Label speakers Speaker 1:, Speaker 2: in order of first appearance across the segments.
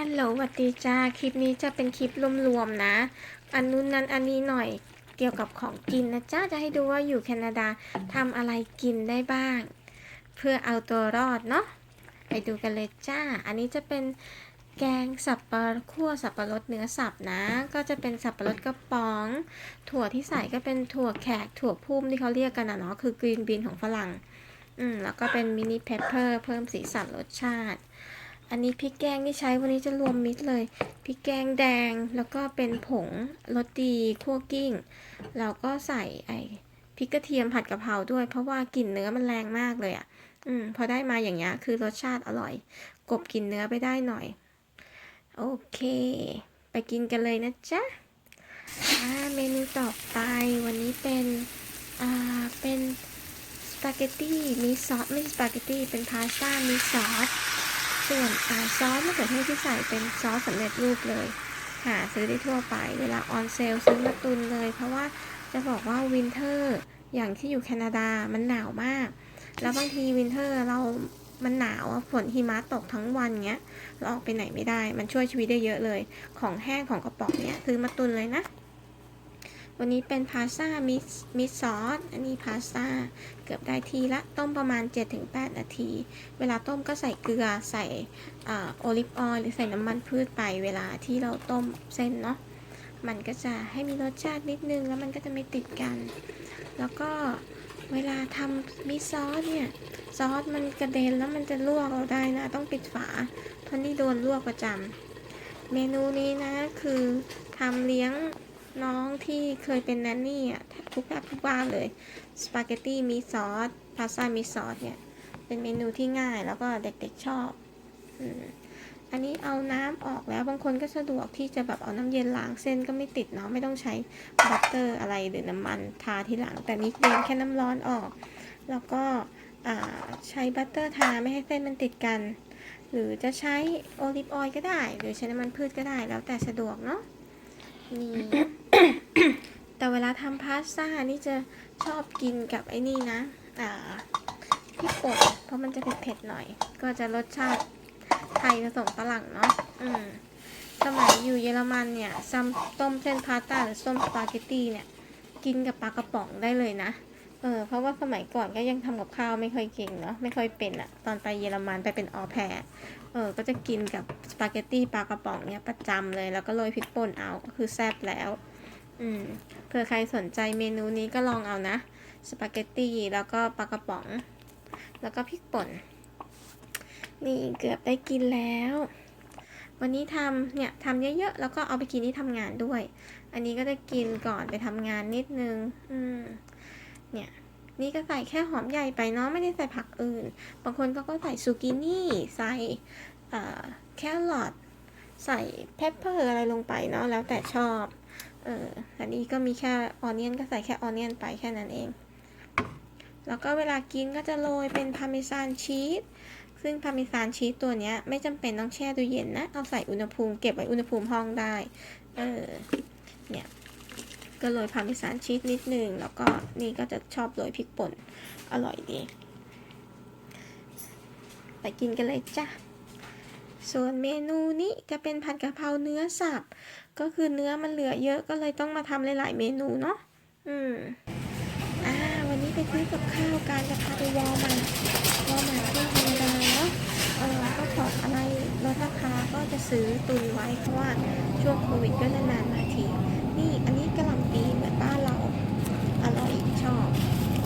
Speaker 1: ฮัลโหลสวัสดีจ้า คลิปนี้จะเป็นคลิปรวมๆนะ อันนู้นนั้นอันนี้หน่อยเกี่ยวกับของกินนะจ้า จะให้ดูว่าอยู่แคนาดาทำอะไรกินได้บ้าง เพื่อเอาตัวรอดเนาะ ไปดูกันเลยจ้า อันนี้จะเป็นแกงสับปะรดคั่วสับปะรดเนื้อสับนะ ก็จะเป็นสับปะรดกระป๋อง ถั่วที่ใส่ก็เป็นถั่วแขก ถั่วพุ่มที่เขาเรียกกันนะเนาะ คือกรีนบีนของฝรั่ง อืม แล้วก็เป็นมินิเพปเปอร์เพิ่มสีสันรสชาติ อันนี้พริกแกงที่ใช้วันนี้จะรวมมิตรเลยพริกแกงแดงแล้วก็เป็นผงรสดีคั่วกิ้งแล้วก็ใส่ไอ้พริกกระเทียมผัดกะเพราด้วย เพราะว่ากลิ่นเนื้อมันแรงมากเลยอะ่ะ อืม พอได้มาอย่างเงี้ยคือรสชาติอร่อย กบกลิ่นเนื้อไปได้หน่อย โอเค ไปกินกันเลยนะจ๊ะเมนูต่อไปวันนี้เป็นอ่าเป็นสปาเกตตี้มีซอสไม่สปาเกตตี้เป็นพาสต้ามีซอส ส่วนซอสมะเขือเทศที่ใส่เป็นซอสสำเร็จรูปเลย หาซื้อได้ทั่วไปเวลาออนเซลซื้อมาตุนเลย เพราะว่าจะบอกว่าวินเทอร์อย่างที่อยู่แคนาดามันหนาวมาก แล้วบางทีวินเทอร์เรามันหนาวฝนหิมะตกทั้งวันเงี้ย เราออกไปไหนไม่ได้ มันช่วยชีวิตได้เยอะเลย ของแห้งของกระป๋องเนี้ยซื้อมาตุนเลยนะ วันนี้เป็นพาสต้ามิสมิสซอส อันนี้พาสต้าเกือบได้ทีละ ต้มประมาณ 7-8 นาที เวลาต้มก็ใส่เกลือ ใส่โอลิฟออยล์หรือใส่น้ำมันพืชไป เวลาที่เราต้มเส้นเนาะ มันก็จะให้มีรสชาตินิดนึง แล้วมันก็จะไม่ติดกัน แล้วก็เวลาทำมิสซอสเนี่ย ซอสมันกระเด็นแล้วมันจะลวกเราได้นะ ต้องปิดฝาเพราะนี่โดนลวกประจำเมนูนี้นะคือทำเลี้ยง น้องที่เคยเป็นแนนนี่อะทุกแบบทุกบ้านเลย สปาเกตตี้มีซอส พาสต้ามีซอสเนี่ย เป็นเมนูที่ง่ายแล้วก็เด็กๆชอบอืมอันนี้เอาน้ำออกแล้วบางคนก็สะดวกที่จะแบบเอาน้ำเย็นล้างเส้นก็ไม่ติดเนาะไม่ต้องใช้บัตเตอร์อะไรหรือน้ำมันทาทีหลัง แต่นี่เพียงแค่น้ำร้อนออก แล้วก็ใช้บัตเตอร์ทาไม่ให้เส้นมันติดกัน หรือจะใช้โอลิฟออยล์ก็ได้ หรือใช้น้ำมันพืชก็ได้แล้วแต่สะดวกเนาะนี่ แต่เวลาทำพาสต้านี่จะชอบกินกับไอ้นี่นะ อ่าพริกป่นเพราะมันจะเผ็ดๆหน่อย ก็จะรสชาติไทยผสมฝรั่งเนาะ อืม สมัยอยู่เยอรมันเนี่ยซัมต้มเส้นพาสต้าหรือส้มสปาเกตตี้เนี่ย กินกับปลากระป๋องได้เลยนะ เออ เพราะว่าสมัยก่อนก็ยังทำกับข้าวไม่ค่อยเก่งเนาะ ไม่ค่อยเป็นอะตอนไปเยอรมันไปเป็นออแพรเออ ก็จะกินกับสปาเกตตี้ปลากระป๋องเนี่ยประจำเลย แล้วก็โรยพริกป่นเอา ก็คือแซ่บแล้ว อืมเผื่อใครสนใจเมนูนี้ก็ลองเอานะสปาเกตตี้แล้วก็ปลากระป๋อง แล้วก็พริกป่น นี่เกือบได้กินแล้ว วันนี้ทำเนี่ยทำเยอะๆ แล้วก็เอาไปกินที่ทำงานด้วย อันนี้ก็จะกินก่อนไปทำงานนิดนึง อืม เนี่ย นี่ก็ใส่แค่หอมใหญ่ไปเนาะไม่ได้ใส่ผักอื่น บางคนก็ก็ใส่ซูกินี่ใส่แครอทใส่เพปเปอร์อะไรลงไปเนาะแล้วแต่ชอบ เอออันนี้ก็มีแค่ออนเนียนก็ใส่แค่ออนเนียนไปแค่นั้นเอง แล้วก็เวลากินก็จะโรยเป็นพาร์เมซานชีส ซึ่งพาร์เมซานชีสตัวเนี้ยไม่จำเป็นต้องแช่ตู้เย็นนะ เอาใส่อุณหภูมิเก็บไว้อุณหภูมิห้องได้ เออ เนี่ยก็โรยพาร์เมซานชีสนิดนึง แล้วก็นี่ก็จะชอบโรยพริกป่น อร่อยดี ไปกินกันเลยจ้ะ ส่วนเมนูนี้จะเป็นผัดกะเพราเนื้อสับ ก็คือเนื้อมันเหลือเยอะก็เลยต้องมาทำหลายๆเมนูเนาะ อืม อ่า วันนี้ไปซื้อกับข้าวการจะพาไปวอลมาร์วอลมาร์ทที่แคนาดาเนาะเออก็ของอะไรลดราคาก็จะซื้อตุนไว้เพราะว่าช่วงโควิดก็นานๆมาที นี่อันนี้กระหล่ำปีเหมือนบ้านเราอร่อยชอบ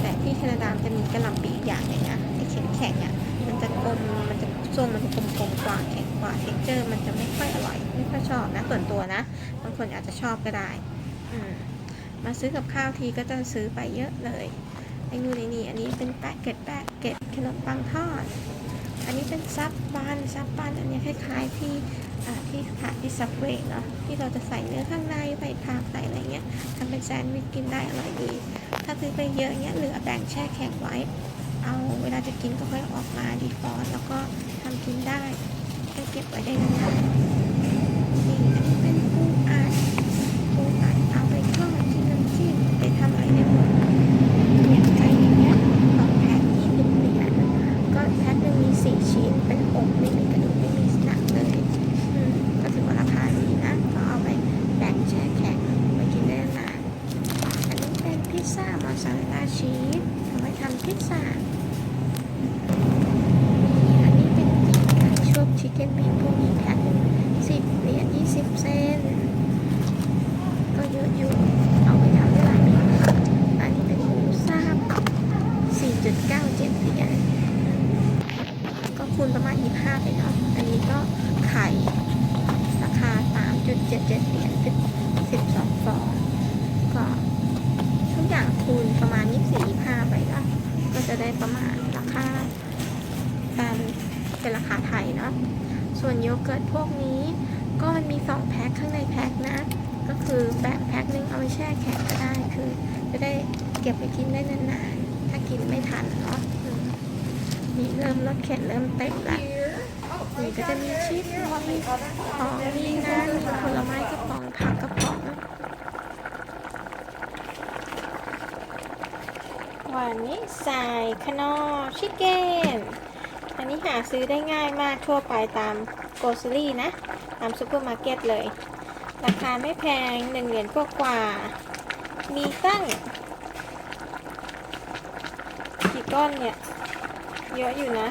Speaker 1: แต่ที่แคนาดาจะมีกระหล่ำปีอีอย่างหนึงนะไอ้แข็งแข็งอะมันจะกลมมันจะส้มมันจะกลมๆกว่าแข็งกว่าเท็กเจอร์มันจะไม่ค่อยอร่อย อยชอบนะส่วนตัวนะบางคนอาจจะชอบก็ได้อืมมาซื้อกับข้าวทีก็จะซื้อไปเยอะเลยไอ้นู่นไอ้นี่อันนี้เป็นแปะเก็ตแปะเก็ตขนมปังทอด อันนี้เป็นซับบันซับบันอันนี้คล้ายๆที่ที่สถาที่ซับเวย์เนาะที่เราจะใส่เนื้อข้างในใส่ผักใส่อะไรเงี้ยทำเป็นแซนด์วิชกินได้อร่อยดี ถ้าซื้อไปเยอะเงี้ยเหลือแบ่งแช่แข็งไว้ เอาเวลาจะกินก็ค่อยออกมาดีฟอร์แล้วก็ทำกินได้ก็เก็บไว้ได้นานๆนี่อันนี้เป็นปูอัดปูอัดเอาไปทอดกินน้ำจิ้มไปทำอะไรได้หมดเนี่ยไก่อย่างเงี้ยสองแผ่นยี่สิบเหรียญก็แพ็คหนึ่งมีสี่ชิ้นเป็นอกไม่มีกระดูกไม่มีหนังเลยอืม พวกนี้แพ็คสิบเหรียญยี่สิบเซนก็เยอะอยู่ เอาไปทำได้หลายเมนูอันนี้เป็นหมูสับสี่จุดเก้าเจ็ดเหรียญก็คูณประมาณยี่ห้าไปเนาะอันนี้ก็ไข่ ราคาสามจุดเจ็ดเจ็ดเหรียญสิบสิบสองฟองก็ทุกอย่าง คูณประมาณยี่สี่ยี่ห้าไปเนาะก็จะได้ประมาณราคาตามเป็นราคาไทยเนาะส่วนโยเกิร์ตพวกนี้ก็มันมีสองแพ็คข้างในแพ็คนะ ก็คือแบบแพ็คนึงเอาไปแช่แข็งก็ได้คือ จะได้เก็บไปกินได้นานๆ ถ้ากินไม่ทันเนาะมนี่เริ่มรถเข็นเริ่มเต็มละนี่ก็จะมีชีสมีของมีน้ำมีผลไม้กระป๋องผักกระป๋อง วันนี้ใส่ขนอชิคเก้นอันนี้หาซื้อได้ง่ายมากทั่วไปตามโกลซอรี่นะ ตามซูเปอร์มาร์เก็ตเลย ราคาไม่แพงหนึ่งเหรียญกว่าๆมีตั้งกี่ก้อนเนี่ย เยอะอยู่นะ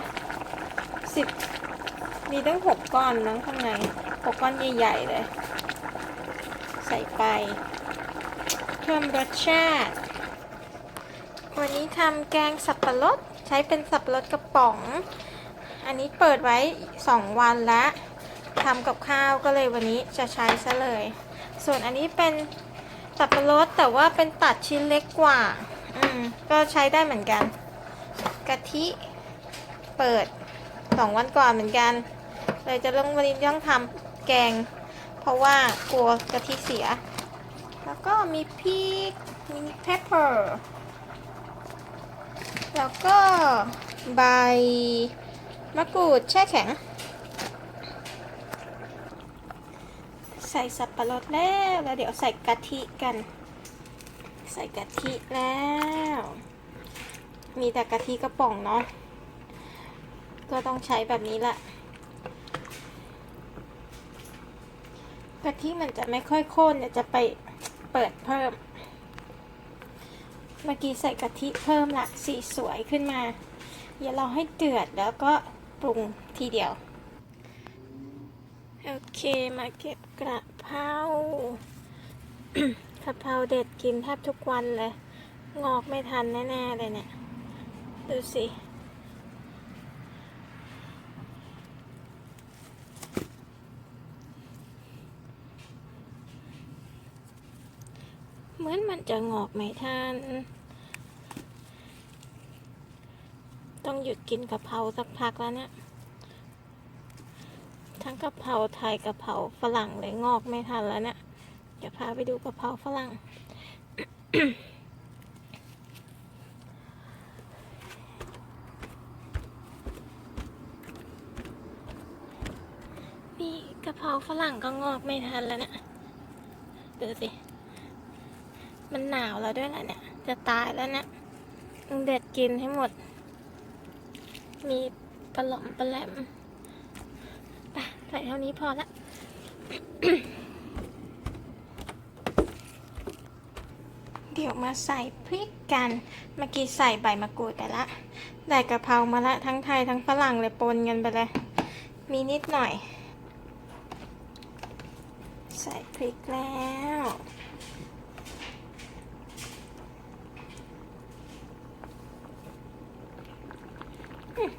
Speaker 1: สิบมีตั้งหกก้อนมั้งข้างในหกก้อนใหญ่ ๆ เลย ใส่ไปเพิ่มรสชาติ วันนี้ทำแกงสับปะรดใช้เป็นสับปะรดกระป๋อง อันนี้เปิดไว้ 2 วันแล้วทำกับข้าวก็เลยวันนี้จะใช้ซะเลย ส่วนอันนี้เป็นสับปะรดแต่ว่าเป็นตัดชิ้นเล็กกว่า อืม ก็ใช้ได้เหมือนกัน กะทิเปิด 2 วันก่อนเหมือนกัน เลยจะลงวันนี้ต้องทำแกง เพราะว่ากลัวกะทิเสีย แล้วก็มีพริกมีเพปเปอร์ แล้วก็ใบมะกรูดแช่แข็ง ใส่สับปะรดแล้วแล้วเดี๋ยวใส่กะทิกัน ใส่กะทิแล้ว มีแต่กะทิกระป๋องเนาะก็ต้องใช้แบบนี้แหละกะทิมันจะไม่ค่อยข้นเดี๋ยวจะไปเปิดเพิ่ม เมื่อกี้ใส่กะทิเพิ่มละสีสวยขึ้นมา อย่าเราให้เดือดแล้วก็ปรุงทีเดียว โอเคมาเก็บกระเพรากระเพราเด็ดกินแทบทุกวันเลย งอกไม่ทันแน่ ๆ เลยเนี่ย ดูสิ เห มือนมันจะงอกไม่ทันต้องหยุดกินกะเพราสักพักแล้วเนี่ย ทั้งกะเพราไทยกะเพราฝรั่งเลยงอกไม่ทันแล้วเนี่ยเดี๋ยวพาไปดูกะเพราฝรั่ง นี่กะเพราฝรั่งก็งอกไม่ทันแล้วเนี่ยดูสิ มันหนาวแล้วด้วยแหละเนี่ย จะตายแล้วเนี่ยเด็ดกินให้หมด มีปลาหลอมปลาแหลมไปใส่เท่านี้พอละเดี๋ยวมาใส่พริกกัน เมื่อกี้ใส่ใบมะกรูดไปละ ได้กะเพรามาละทั้งไทยทั้งฝรั่งเลยปนกันไปเลย มีนิดหน่อย ใส่พริกแล้ว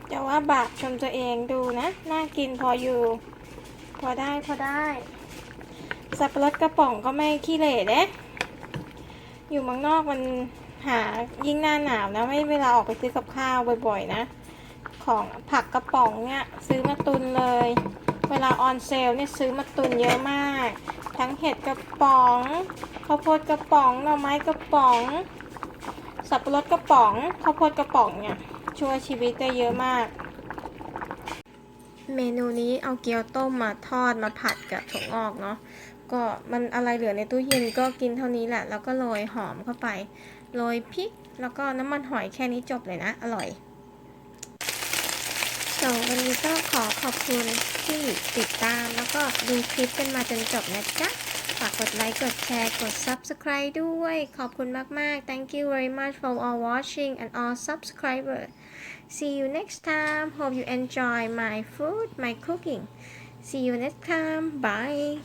Speaker 1: แต่ว่าบาปชมตัวเองดูนะ น่ากินพออยู่ พอได้พอได้ สับปะรดกระป๋องก็ไม่ขี้เหร่เด้อยู่เมืองนอกมันหายิ่งหน้าหนาวนะไม่เวลาออกไปซื้อกับข้าวบ่อยๆ นะ ของผักกระป๋องเนี่ยซื้อมาตุนเลย เวลาออนเซลเนี่ยซื้อมาตุนเยอะมาก ทั้งเห็ดกระป๋องข้าวโพดกระป๋องหน่อไม้กระป๋อง สับปะรดกระป๋องข้าวโพดกระป๋องเนี่ย ช่วยชีวิตได้เยอะมาก เมนูนี้เอาเกี๊ยวต้มมาทอดมาผัดกับถั่วงอกเนาะก็มันอะไรเหลือในตู้เย็นก็กินเท่านี้แหละ แล้วก็โรยหอมเข้าไปโรยพริก แล้วก็น้ำมันหอยแค่นี้จบเลยนะ อร่อย so วันนี้ก็ขอขอบคุณที่ติดตามแล้วก็ดูคลิปกันมาจนจบนะจ๊ะ ฝากกดไลค์ กดแชร์ กด subscribe ด้วย ขอบคุณมาก ๆ thank you very much for all watching and all subscribers see you next time. Hope you enjoy my food my cooking. See you next time. Bye